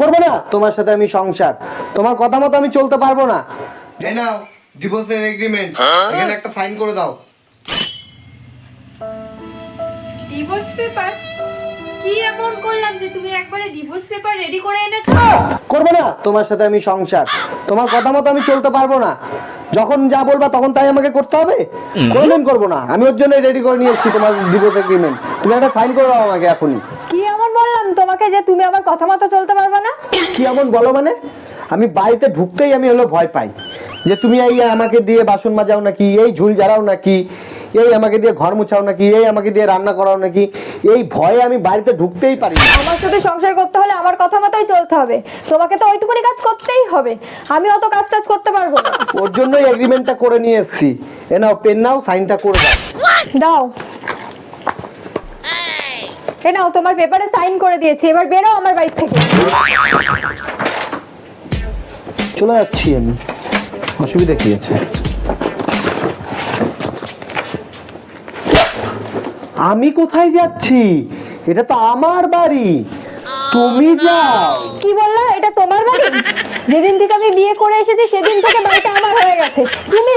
করব না। তোমার সাথে আমি সংসার। তোমার কথা মতো আমি চলতে পারব না। এই নাও ডিভোর্সের এগ্রিমেন্ট এখানে একটা সাইন করে দাও। ডিভোর্স পেপার কি এমন করলাম যে তুমি একবারে ডিভোর্স পেপার রেডি করে এনেছো? করব না। তোমার সাথে আমি সংসার। তোমার কথা মতো আমি চলতে পারব না। যখন যা বলবা তখন তাই আমাকে করতে হবে? কোনোদিন করব না। আমি ওর জন্য রেডি করে নিয়ে এসেছি তোমার ডিভোর্স এগ্রিমেন্ট তুমি একটা সাইন করে দাও আমাকে এখনই। কি তোমাকে যে তুমি আমার কথা মতো চলতে পারবে না? কি এমন বলো মানে? আমি বাড়িতে ঢুকতেই আমি হলো ভয় পাই। যে তুমি এই আমাকে দিয়ে বাসন মাজাও নাকি এই ঝুল ঝাড়াও নাকি এই আমাকে দিয়ে ঘর মুছাও নাকি এই আমাকে দিয়ে রান্না করাও নাকি এই ভয়ে আমি বাড়িতে ঢুকতেই পারি না। আমার সাথে সংসার করতে হলে আমার কথা মতোই চলতে হবে। তোমাকে তো ওইটুকুনি কাজ করতেই হবে। আমি অত কাজ টাজ করতে পারব না। ওর জন্যই এগ্রিমেন্টটা করে নিয়ে এসেছি। এ নাও পেন নাও সাইনটা করে দাও। দাও। এ নাও তোমার পেপারে সাইন করে দিয়েছি এবার বেরো আমার বাড়ি থেকে। চলে যাচ্ছি আমি। অসুবিধা কি আছে? আমি কোথায় যাচ্ছি? এটা তো আমার বাড়ি। তুমি যাও। কি বললা? এটা তোমার বাড়ি? যেদিন থেকে আমি বিয়ে করে এসেছি সেদিন থেকে বাড়িটা আমার হয়ে গেছে। তুমি